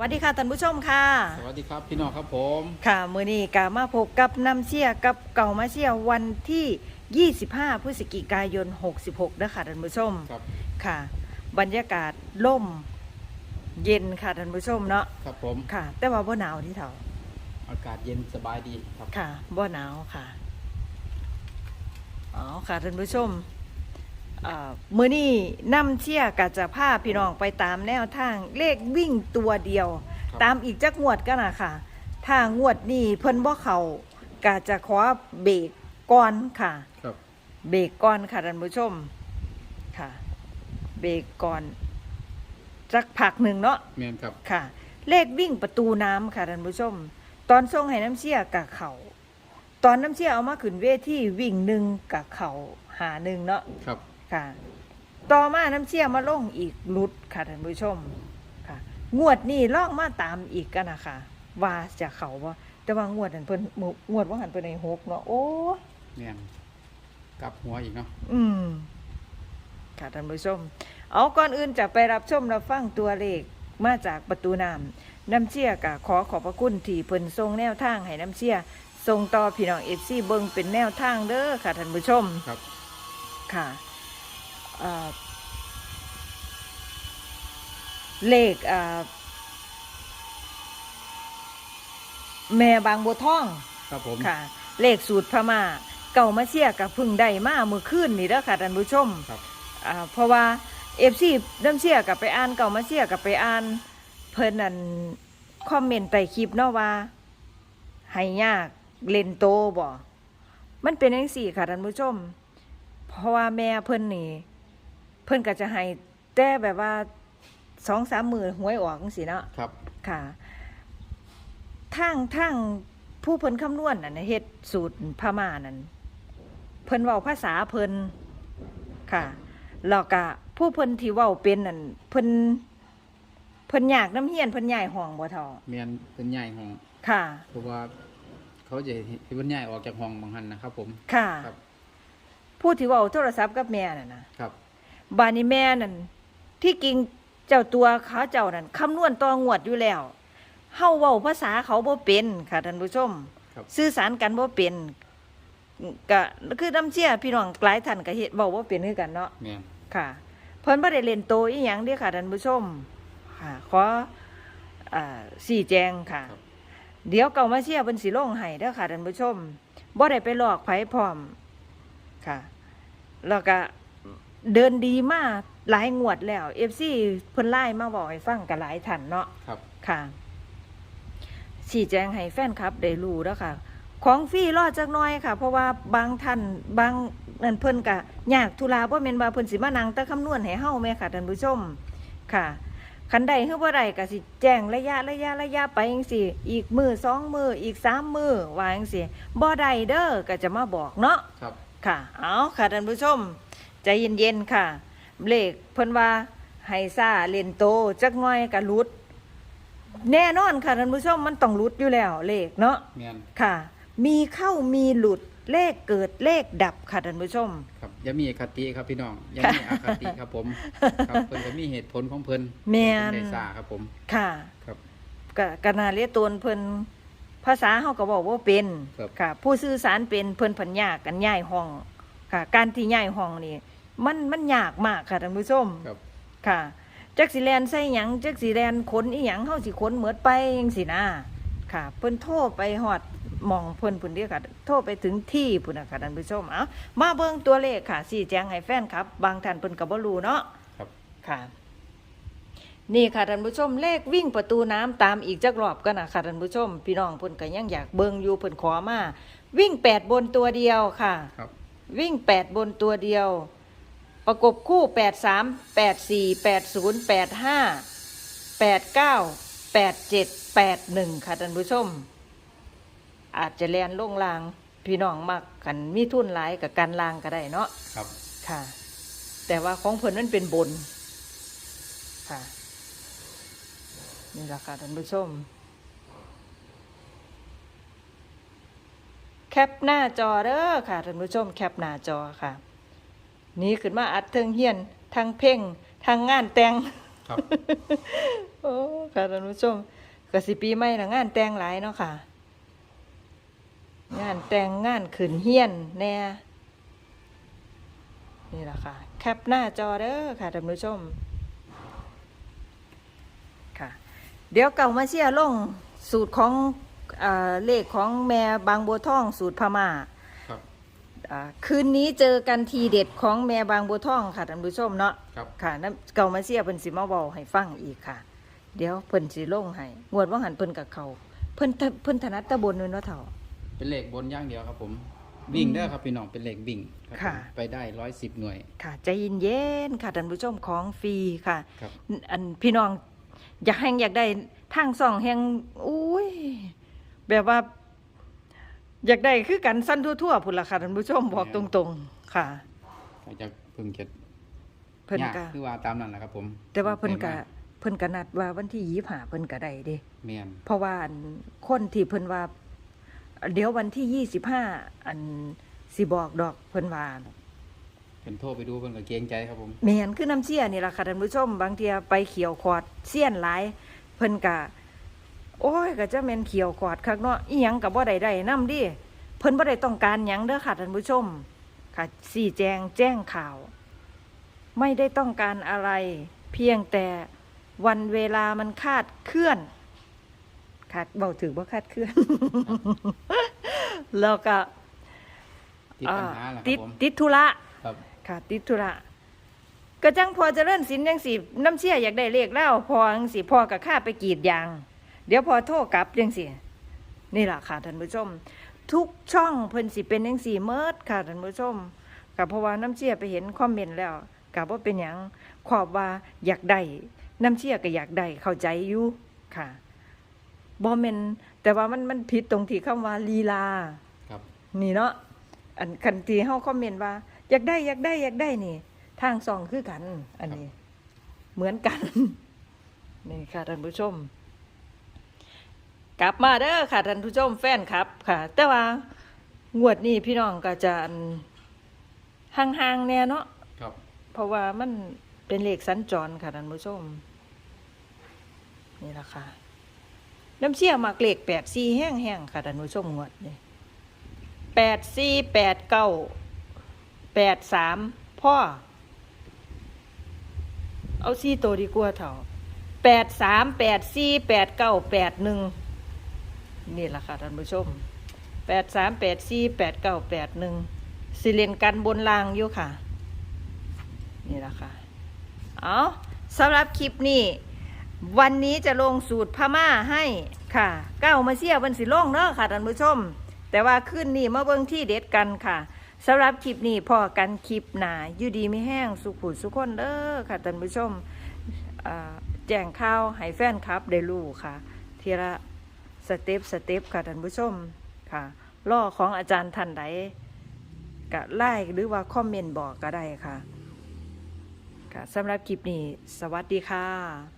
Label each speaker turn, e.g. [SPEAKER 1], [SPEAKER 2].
[SPEAKER 1] สวัสดีค่ะท่านผู้ชมค่ะ
[SPEAKER 2] สวัสดีครับพี่น้องครับผม
[SPEAKER 1] ค่ะมือนี้กามาพบกับน้ำเชี่ยกับเก่ามาเชี่ยวันที่ 25พฤศจิกายน 66นะคะท่านผู้ชม
[SPEAKER 2] ครับ
[SPEAKER 1] ค่ะ บรรยากาศล่มเย็นค่ะท่านผู้ชมเนาะ
[SPEAKER 2] ครับผม
[SPEAKER 1] ค่ะ แต่ว่าบ่หนาวที่เถา
[SPEAKER 2] อากาศเย็นสบายดีครับ
[SPEAKER 1] ค่ะบ่หนาวค่ะอ๋อค่ะท่านผู้ชมอ่า มือนี้น้ำเชี่ยกะจะพาพี่น้องไปตามแนวทางเลขวิ่งตัวเดียว
[SPEAKER 2] ครับ
[SPEAKER 1] ตามอีกจักงวดกันนะค่ะ ถ้างวดนี้เพิ่นบ่เขากะจะขอเบรกก่อนค่ะ
[SPEAKER 2] ครับ
[SPEAKER 1] เบรกก่อนค่ะท่านผู้ชมค่ะ เบรกก่อนจักผักหนึ่งเนาะ
[SPEAKER 2] เมียนครับ
[SPEAKER 1] ค่ะ เลขวิ่งประตูน้ำค่ะท่านผู้ชม ตอนส่งให้น้ำเชี่ยกับเขาตอนน้ำเชี่ยเอามาขึ้นเวทีวิ่งหนึ่งกับเขาหาหนึ่งเนาะ
[SPEAKER 2] ครับ
[SPEAKER 1] ค่ะ ต่อมาน้ำเชี่ยมาลงอีกหลุดค่ะท่านผู้ชมค่ะ งวดนี้ล่องมาตามอีกกันนะคะว่าจะเขาว่าแต่ว่างวดนั้นเพิ่นงงวดว่าหันเพิ่นในหกเนาะโอ้
[SPEAKER 2] เมียนกลับหัวอีกเนาะ
[SPEAKER 1] อืมค่ะท่านผู้ชม เอาก่อนอื่นจะไปรับชมรับฟังตัวเลขมาจากประตูน้ำน้ำเชี่ยกะขอขอบพระคุณที่เพิ่นทรงแนวทางให้น้ำเชี่ยทรงต่อพี่น้องเอฟซีเบิงเป็นแนวทางเด้อค่ะท่านผู้ชม
[SPEAKER 2] ครับ
[SPEAKER 1] ค่ะ เอ่อเลขเอ่อแม่บางบัวทอง
[SPEAKER 2] ครับผม
[SPEAKER 1] ค่ะ เลขสูตรพม่า เก่ามาเชียกับพึ่งได้มาเมื่อคืนนี่เด้อค่ะท่านผู้ชม
[SPEAKER 2] ครับ
[SPEAKER 1] อ่าเพราะว่าเอฟซีน้ำเชียกับไปอ่านเก่ามาเชียกับไปอ่าน เพิ่นนั่นคอมเมนต์ใต้คลิปเนาะว่าให้ยากเล่นโตบ่ มันเป็นจังซี่ค่ะท่านผู้ชม เพราะว่าแม่เพิ่นนี่ เพิ่นก็จะให้แต่แบบว่าสองสามมือหวยออกจังซี่เนาะ
[SPEAKER 2] ครับ
[SPEAKER 1] ค่ะทางทางผู้เพิ่นคำนวณน่ะนะเฮ็ดสูตรพม่านั่นเพิ่นเว้าภาษาเพิ่นค่ะแล้วก็ผู้เพิ่นที่เว้าเป็นนั่นเพิ่นเพิ่นอยากน้ำเฮียนเพิ่นย้ายห้องบ่เท่า
[SPEAKER 2] เมียนเป็นใหญ่ห้อง
[SPEAKER 1] ค่ะ
[SPEAKER 2] เพราะว่าเขาจะให้เป็นใหญ่ออกจากห้องบางหันนะครับผม
[SPEAKER 1] ค่ะ
[SPEAKER 2] ครับ
[SPEAKER 1] ผู้ที่เว้าโทรศัพท์กับแม่น่ะนะครับ บานนี้แม่นั่นที่จริงเจ้าตัวเขาเจ้านั่นคำนวณต่องวดอยู่แล้วเฮาเว้าภาษาเขาบ่เป็นค่ะท่านผู้ชม
[SPEAKER 2] ครับ
[SPEAKER 1] สื่อสารกันบ่เป็นก็คือน้ำเชี่ยพี่น้องหลายท่านก็เฮ็ดเว้าบ่เป็นคือกันเนาะ
[SPEAKER 2] เมียน
[SPEAKER 1] ค่ะ เพิ่นบ่ได้เล่นโตอีหยังเด้อค่ะท่านผู้ชมค่ะขออ่าชี้แจงค่ะ
[SPEAKER 2] ครับ
[SPEAKER 1] เดี๋ยวเก่ามาเชี่ยเพิ่นสิลงให้เด้อค่ะท่านผู้ชมบ่ได้ไปหลอกไผพร้อมค่ะ แล้วก็ เดินดีมาหลายงวดแล้ว FC เพิ่นไล่มาบอกให้ฟังกันหลายท่านเนาะ
[SPEAKER 2] ครับ
[SPEAKER 1] ค่ะชี้แจงให้แฟนคลับได้รู้แล้วค่ะ ของฟรีรอจักหน้อยค่ะ เพราะว่าบางท่านบางนั่นเพิ่นกะยากธุระบ่แม่นว่าเพิ่นสิมานั่งแต่คำนวณให้เฮาแม่ค่ะท่านผู้ชมค่ะคันใดคือบ่ได้ก็สิแจ้งระยะระยะระยะไปจังซี่ อีกมือสองมืออีกสามมือว่าจังซี่บ่ได้เด้อก็จะมาบอกเนาะ
[SPEAKER 2] ครับ
[SPEAKER 1] ค่ะ เอาค่ะท่านผู้ชม ใจเย็นๆค่ะ เลขเพิ่นว่าให้ซ่าเล่นโตจักหน่อยก็หลุด แน่นอนค่ะท่านผู้ชมมันต้องหลุดอยู่แล้ว เลขเนาะ
[SPEAKER 2] เมียน
[SPEAKER 1] ค่ะ มีเข้ามีหลุดเลขเกิดเลขดับค่ะท่านผู้ชม
[SPEAKER 2] ครับอย่ามีอคติครับพี่น้องอย่ามีอคติครับผมครับเพิ่นก็มีเหตุผลของเพิ่น
[SPEAKER 1] แม่น
[SPEAKER 2] เพิ่ได้ซ่าครับผม
[SPEAKER 1] ค่ะ
[SPEAKER 2] ครับ
[SPEAKER 1] กะกะนาเรียกตนเพิ่นภาษาเฮาก็บอกว่าเป็น
[SPEAKER 2] ครับ
[SPEAKER 1] ค่ะ ผู้สื่อสารเป็นเพิ่นพันยากกันย้ายห้อง ค่ะ การที่ย้ายห้องนี่มันมันยากมากค่ะท่านผู้ชม
[SPEAKER 2] ครับ
[SPEAKER 1] ค่ะจักสิแลนใส่หยังจักสิแลนขนอีหยังเฮาสิขนเหมือดไปจังสินะค่ะ เพิ่นโทรไปฮอดหมองเพิ่นพุ่นเดียวค่ะโทรไปถึงที่พุ่นน่ะค่ะท่านผู้ชมเอามาเบิ่งตัวเลขค่ะสิแจ้งให้แฟนครับ บางท่านเพิ่นก็บ่รู้เนาะ
[SPEAKER 2] ครับ
[SPEAKER 1] ค่ะ นี่ค่ะท่านผู้ชมเลขวิ่งประตูน้ำตามอีกจักรอบกันนะค่ะท่านผู้ชม พี่น้องเพิ่นก็ยังอยากเบิ่งอยู่เพิ่นขอมาวิ่งแปดบนตัวเดียวค่ะ
[SPEAKER 2] ครับ
[SPEAKER 1] วิ่งแปดบนตัวเดียว ประกบคู่แปดสามแปดสี่แปดศูนย์แปดห้าแปดเก้าแปดเจ็ดแปดหนึ่งค่ะท่านผู้ชม อาจจะแลนลงลาง พี่น้องมักกันมีทุนหลายกับการลางก็ได้เนาะ
[SPEAKER 2] ครับ
[SPEAKER 1] ค่ะ แต่ว่าของเพิ่นมันเป็นบนค่ะนี่แหละค่ะท่านผู้ชม แคปหน้าจอเด้อค่ะท่านผู้ชมแคปหน้าจอค่ะ นี่ขึ้นมาอัดเทิงเฮียนทางเพ่งทางงานแต่ง
[SPEAKER 2] ครับ
[SPEAKER 1] โอ้ค่ะท่านผู้ชมก็สิปีใหม่ละงานแต่งหลายเนาะค่ะ งานแต่งงานขืนเฮียนแน่นี่แหละค่ะ แคปหน้าจอเด้อค่ะท่านผู้ชม ค่ะ เดี๋ยวเก่ามาเชียร์ลงสูตรของเออเลขของแม่บางบัวทองสูตรพม่า
[SPEAKER 2] ครับ
[SPEAKER 1] อ่าคืนนี้เจอกันทีเด็ดของแม่บางบัวทองค่ะท่านผู้ชมเนาะ
[SPEAKER 2] ครับ
[SPEAKER 1] ค่ะน้ำเก่ามาเสียเพิ่นสิมาเว้าให้ฟังอีกค่ะ เดี๋ยวเพิ่นสิลงให้งวดว่าหันเพิ่นกับเขาเพิ่นทะเพิ่นถนัดแตะบนเลยเนาะเฒ่า
[SPEAKER 2] เป็นเลขบนอย่างเดียวครับผมวิ่งเด้อครับพี่น้องเป็นเลขวิ่งรับ
[SPEAKER 1] ค่ะ
[SPEAKER 2] ผมไปได้ร้อยสิบหน่วย
[SPEAKER 1] ค่ะใจเย็นๆค่ะท่านผู้ชมของฟรีค่ะ
[SPEAKER 2] ครับ
[SPEAKER 1] อันพี่น้องอยากแห่งอยากได้ทางส่องแห่งอุ้ย แบบว่า อยากได้คือกันสั้นทั่วๆพุ่นล่ะค่ะท่านผู้ชมบอกตรงๆ ค่ะ
[SPEAKER 2] ก็จะเพิ่งจะ
[SPEAKER 1] เพิ่น
[SPEAKER 2] ยาก
[SPEAKER 1] ก็
[SPEAKER 2] คือว่าตามนั้นแหละครับ ผม
[SPEAKER 1] แต่ว่าเพิ่นก็
[SPEAKER 2] ไปมา
[SPEAKER 1] เพิ่นก็นัดว่าวันที่25เพิ่นก็ได้เด้
[SPEAKER 2] เมียน
[SPEAKER 1] เพราะว่าอันคนที่เพิ่นว่า เดี๋ยววันที่ยี่สิบห้าอันสิบอกดอกเพิ่นว่า
[SPEAKER 2] เป็นโทษไปดูเพิ่นก็เกรงใจครับผม
[SPEAKER 1] แม่นคือน้ำเชี่ยนี่ล่ะค่ะท่านผู้ชม บางเทียไปเขียวขอดเสี้ยนหลาย เพิ่นกะ โอ้ยก็จะแม่นเขียวขอดคักเนาะอีหยังก็บ่ได้ได้นำดิเพิ่นบ่ได้ต้องการหยังเด้อค่ะท่านผู้ชม ค่ะสี่แจงแจ้งข่าว ไม่ได้ต้องการอะไร เพียงแต่วันเวลามันคาดเคลื่อนคาดเบาถือว่าคาดเคลื่อน แล้วก็
[SPEAKER 2] ติดปัญหาแหละค
[SPEAKER 1] ติ
[SPEAKER 2] รับ
[SPEAKER 1] ด
[SPEAKER 2] ผม
[SPEAKER 1] ติดธุระ
[SPEAKER 2] ครับ
[SPEAKER 1] ค่ะ ติดธุระก็จังพอเจะเริ่นสินยังสิน้ำเชี่ยอยากได้เลขแล้วพอจังสิพอกับข้าไปกรีดยาง เดี๋ยวพอโทษกลับยังสินี่แหละค่ะท่านผู้ชม ทุกช่องเพิ่นสิเป็นยังสี่เมิดค่ะท่านผู้ชมกับเพราะว่าน้ำเชี่ยไปเห็นคอมเมนต์แล้วกับว่าเป็นอย่างขอบว่าอยากได้น้ำเชี่ยก็อยากได้เข้าใจอยู่ค่ะบอมเมนแต่ว่ามันมันผิดตรงที่คำว่าลีลา
[SPEAKER 2] ครับ
[SPEAKER 1] นี่เนาะอันคันที่เฮาคอมเมนต์ว่า อยากได้อยากได้อยากได้นี่ ทางสองคือกัน อันนี้ เหมือนกันนี่ค่ะท่านผู้ชม กลับมาเด้อค่ะท่านผู้ชมแฟนครับค่ะ แต่ว่างวดนี้พี่น้องก็จะอันห่างๆแน่เนาะ
[SPEAKER 2] ครับ
[SPEAKER 1] เพราะว่ามันเป็นเลขสัญจรค่ะท่านผู้ชม นี่ละค่ะน้ำเชี่ยหมักเลขแปดสี่แห้งๆค่ะท่านผู้ชมงวดนี่แปดสี่แปดเก้าแปดสามพ่อ เอาสี่ตัวดีกว่าเถอะแปดสามแปดสี่แปดเก้าแปดหนึ่ง นี่แหละค่ะท่านผู้ชมแปดสามแปดสี่แปดเก้าแปดหนึ่งสิเลนกันบนรางอยู่ค่ะ นี่แหละค่ะ เอาสำหรับคลิปนี้ วันนี้จะลงสูตรพม่าให้ค่ะเก้ามาเสียวันสิลงเนาะค่ะท่านผู้ชม แต่ว่าขึ้นนี่มาเบิ่งที่เด็ดกันค่ะสำหรับคลิปนี้พอกันคลิปหนาอยู่ดีไม่แห้งสุขุสุขคนเด้อค่ะท่านผู้ชมแจ้งข่าวให้แฟนครับได้รู้ค่ะ ทีละ สเต็ปสเต็ปค่ะท่านผู้ชมค่ะล่อของอาจารย์ท่านใดกะไลค์หรือว่าคอมเมนต์บอกก็ได้ค่ะค่ะสำหรับคลิปนี้ สวัสดีค่ะ